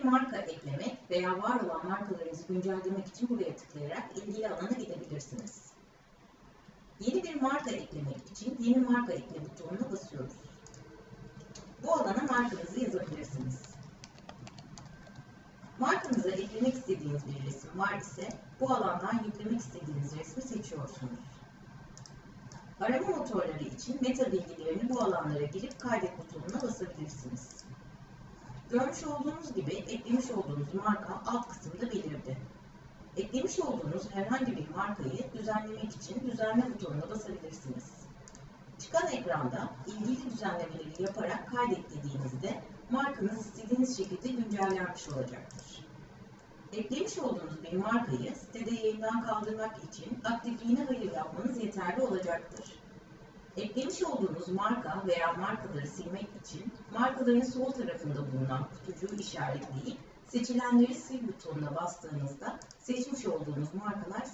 bir marka eklemek veya var olan markalarınızı güncellemek için buraya tıklayarak ilgili alana gidebilirsiniz. Yeni bir marka eklemek için yeni marka ekle butonuna basıyoruz. Bu alana markanızı yazabilirsiniz. Markanıza eklemek istediğiniz bir resim var ise bu alandan yüklemek istediğiniz resmi seçiyorsunuz. Arama motorları için meta bilgilerini bu alanlara girip kaydet butonuna basabilirsiniz. Görmüş olduğunuz gibi eklemiş olduğunuz marka alt kısımda belirdi. Eklemiş olduğunuz herhangi bir markayı düzenlemek için düzenle butonuna basabilirsiniz. Çıkan ekranda ilgili düzenlemeleri yaparak kaydet dediğinizde markanız istediğiniz şekilde güncellenmiş olacaktır. Eklemiş olduğunuz bir markayı sitede yayından kaldırmak için aktifliğine hayır yapmanız yeterli olacaktır. Eklemiş olduğunuz marka veya markaları silmek için markaların sol tarafında bulunan kutucuğu işaretleyip seçilenleri sil butonuna bastığınızda seçmiş olduğunuz markalar